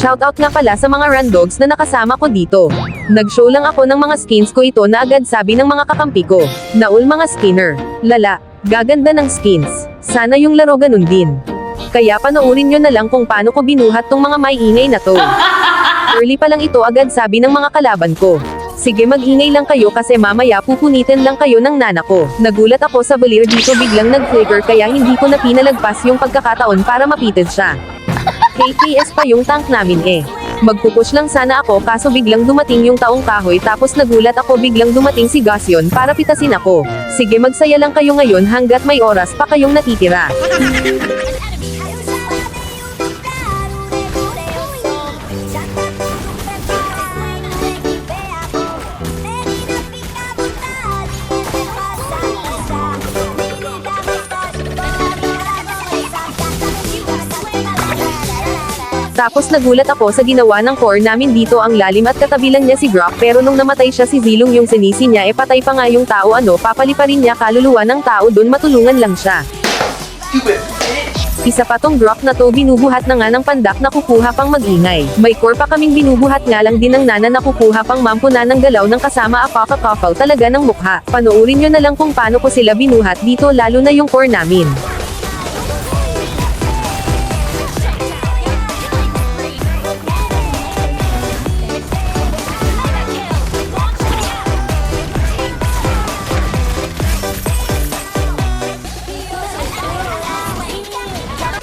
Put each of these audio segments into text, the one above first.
Shoutout nga pala sa mga randogs na nakasama ko dito. Nag-show lang ako ng mga skins ko ito na agad sabi ng mga kakampi ko. Naul mga skinner. Lala, gaganda ng skins. Sana yung laro ganun din. Kaya panoorin nyo na lang kung paano ko binuhat tong mga may ingay na to. Early pa lang ito agad sabi ng mga kalaban ko. Sige mag-ingay lang kayo kasi mamaya pupunitin lang kayo ng nana ko. Nagulat ako sa balir dito biglang nag-flicker kaya hindi ko na pinalagpas yung pagkakataon para mapited siya. KPS pa yung tank namin eh. Magpupush lang sana ako kaso biglang dumating yung taong kahoy tapos nagulat ako biglang dumating si Gasyon para pitasin ako. Sige magsaya lang kayo ngayon hanggat may oras pa kayong natitira. Tapos nagulat ako sa ginawa ng core namin dito ang lalim at katabi lang niya si Brock pero nung namatay siya si Zilong yung sinisi niya e patay pa nga yung tao ano papaliparin niya kaluluwa ng tao dun matulungan lang siya. Isa pa tong Brock na to binubuhat na nga ng pandak na kukuha pang magingay. May core pa kaming binubuhat nga lang din ng nana na kukuha pang mampuna ng galaw ng kasama apakakapaw talaga ng mukha. Panoorin nyo na lang kung paano ko sila binuhat dito lalo na yung core namin.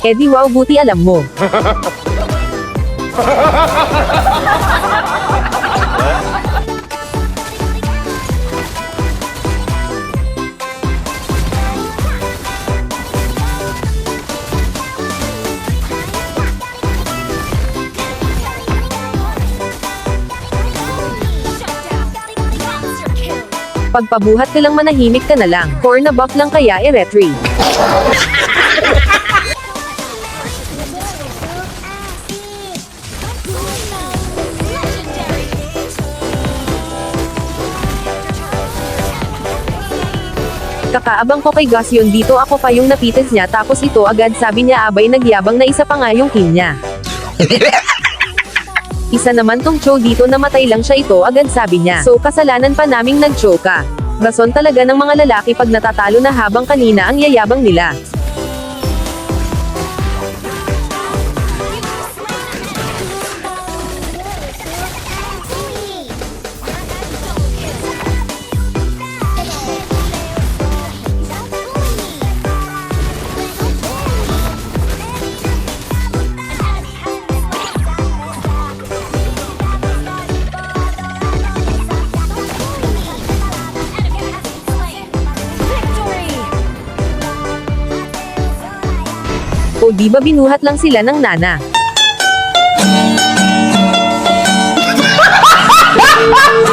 Eh di wow buti alam mo. Pagpabuhat ka lang manahimik ka na lang. Core buff lang kaya e-retry. Kakaabang ko kay Gasyon dito ako pa yung napitas niya tapos ito agad sabi niya abay nagyabang na isa pa nga yung kill niya. Isa naman tong Cho dito namatay lang siya ito agad sabi niya. So kasalanan pa naming nag-Cho ka. Rason talaga ng mga lalaki pag natatalo na habang kanina ang yayabang nila. O di ba binuhat lang sila ng nana?